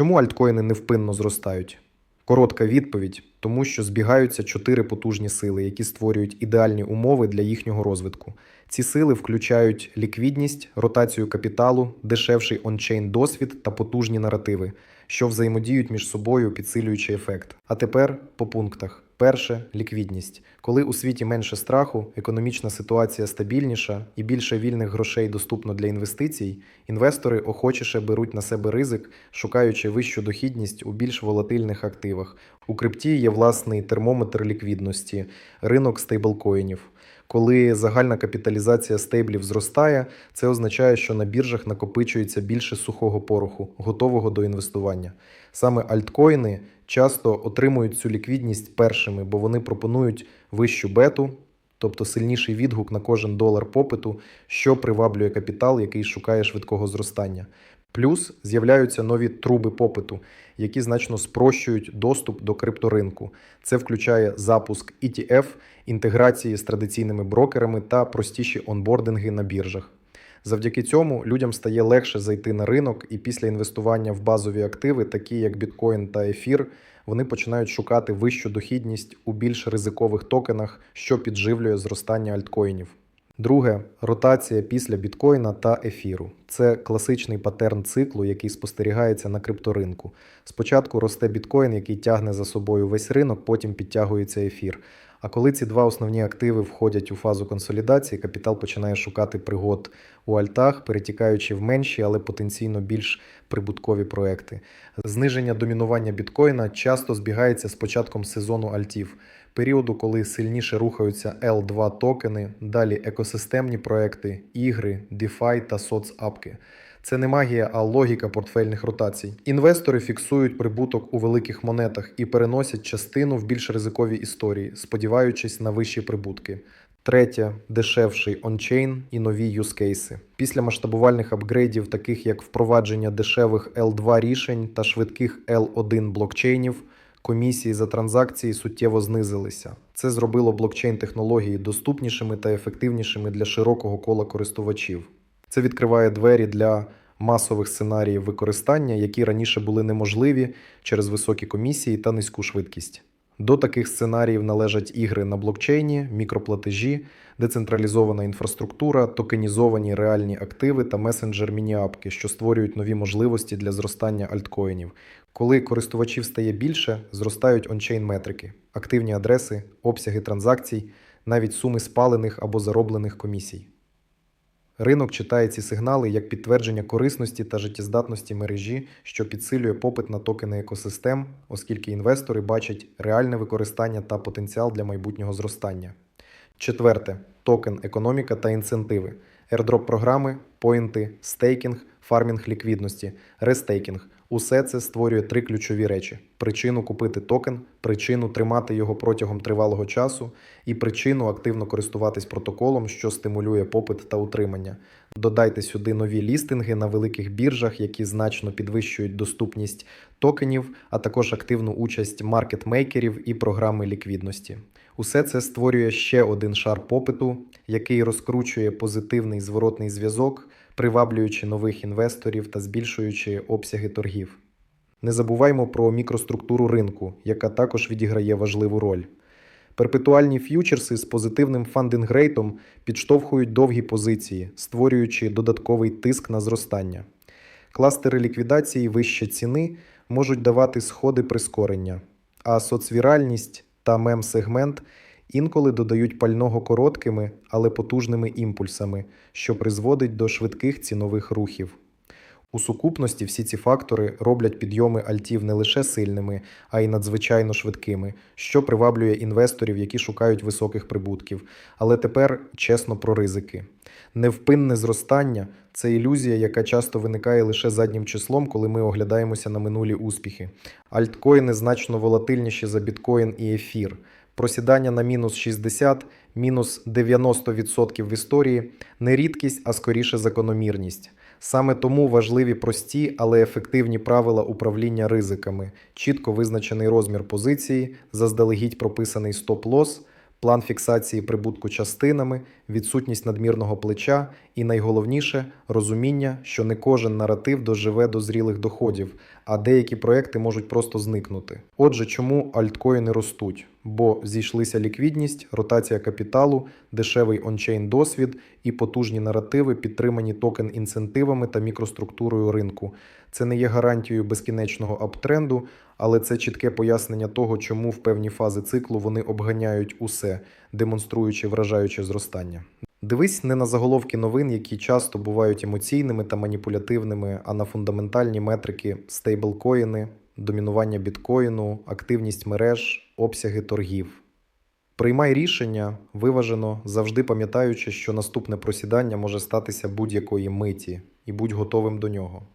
Чому альткоїни невпинно зростають? Коротка відповідь: тому що збігаються чотири потужні сили, які створюють ідеальні умови для їхнього розвитку. Ці сили включають ліквідність, ротацію капіталу, дешевший ончейн досвід та потужні наративи, що взаємодіють між собою, підсилюючи ефект. А тепер по пунктах. Перше ліквідність. Коли у світі менше страху, економічна ситуація стабільніша і більше вільних грошей доступно для інвестицій, інвестори охочіше беруть на себе ризик, шукаючи вищу дохідність у більш волатильних активах. У крипті є власний термометр ліквідності, ринок стейблкоїнів. Коли загальна капіталізація стейблів зростає, це означає, що на біржах накопичується більше сухого пороху, готового до інвестування. Саме альткоїни часто отримують цю ліквідність першими, бо вони пропонують вищу бету, тобто сильніший відгук на кожен долар попиту, що приваблює капітал, який шукає швидкого зростання. Плюс з'являються нові труби попиту, які значно спрощують доступ до крипторинку. Це включає запуск ETF, інтеграції з традиційними брокерами та простіші онбординги на біржах. Завдяки цьому людям стає легше зайти на ринок, і після інвестування в базові активи, такі як біткоін та ефір, вони починають шукати вищу дохідність у більш ризикових токенах, що підживлює зростання альткоїнів. Друге ротація після біткоїна та ефіру. Це класичний патерн циклу, який спостерігається на крипторинку. Спочатку росте біткоін, який тягне за собою весь ринок, потім підтягується ефір. А коли ці два основні активи входять у фазу консолідації, капітал починає шукати пригод у альтах, перетікаючи в менші, але потенційно більш прибуткові проекти. Зниження домінування біткоїна часто збігається з початком сезону альтів, періоду, коли сильніше рухаються L2 токени, далі екосистемні проекти, ігри, DeFi та соцапки. Це не магія, а логіка портфельних ротацій. Інвестори фіксують прибуток у великих монетах і переносять частину в більш ризикові історії, сподіваючись на вищі прибутки. Третє дешевший ончейн і нові юзкейси. Після масштабувальних апгрейдів, таких як впровадження дешевих L2 рішень та швидких L1 блокчейнів, комісії за транзакції суттєво знизилися. Це зробило блокчейн технології доступнішими та ефективнішими для широкого кола користувачів. Це відкриває двері для масових сценаріїв використання, які раніше були неможливі через високі комісії та низьку швидкість. До таких сценаріїв належать ігри на блокчейні, мікроплатежі, децентралізована інфраструктура, токенізовані реальні активи та месенджер мініапки, що створюють нові можливості для зростання альткоїнів. Коли користувачів стає більше, зростають ончейн метрики, активні адреси, обсяги транзакцій, навіть суми спалених або зароблених комісій. Ринок читає ці сигнали як підтвердження корисності та життєздатності мережі, що підсилює попит на токени екосистем, оскільки інвестори бачать реальне використання та потенціал для майбутнього зростання. Четверте токен, економіка та інцентиви, airdrop програми, поінти, стейкінг, фармінг ліквідності, рестейкінг. Усе це створює три ключові речі: причину купити токен, причину тримати його протягом тривалого часу, і причину активно користуватись протоколом, що стимулює попит та утримання. Додайте сюди нові лістинги на великих біржах, які значно підвищують доступність токенів, а також активну участь маркетмейкерів і програми ліквідності. Усе це створює ще один шар попиту, який розкручує позитивний зворотний зв'язок, приваблюючи нових інвесторів та збільшуючи обсяги торгів. Не забуваймо про мікроструктуру ринку, яка також відіграє важливу роль. Перпетуальні ф'ючерси з позитивним фандингрейтом підштовхують довгі позиції, створюючи додатковий тиск на зростання. Кластери ліквідації вище ціни можуть давати сходи прискорення, а соцвіральність та мем-сегмент інколи додають пального короткими, але потужними імпульсами, що призводить до швидких цінових рухів. У сукупності всі ці фактори роблять підйоми альтів не лише сильними, а й надзвичайно швидкими, що приваблює інвесторів, які шукають високих прибутків. Але тепер чесно про ризики. Невпинне зростання це ілюзія, яка часто виникає лише заднім числом, коли ми оглядаємося на минулі успіхи. Альткоїни значно волатильніші за біткоін і ефір. Просідання на мінус 60, мінус 90% в історії не рідкість, а скоріше закономірність. Саме тому важливі прості, але ефективні правила управління ризиками, чітко визначений розмір позиції, заздалегідь прописаний стоп-лос, план фіксації прибутку частинами, відсутність надмірного плеча і найголовніше розуміння, що не кожен наратив доживе до зрілих доходів, а деякі проекти можуть просто зникнути. Отже, чому альткоїни ростуть? Бо зійшлися ліквідність, ротація капіталу, дешевий ончейн досвід і потужні наративи, підтримані токен інцентивами та мікроструктурою ринку. Це не є гарантією безкінечного аптренду, але це чітке пояснення того, чому в певні фази циклу вони обганяють усе, демонструючи вражаюче зростання. Дивись не на заголовки новин, які часто бувають емоційними та маніпулятивними, а на фундаментальні метрики стейблкоїни, домінування біткоїну, активність мереж, обсяги торгів. Приймай рішення виважено, завжди пам'ятаючи, що наступне просідання може статися будь-якої миті, і будь готовим до нього.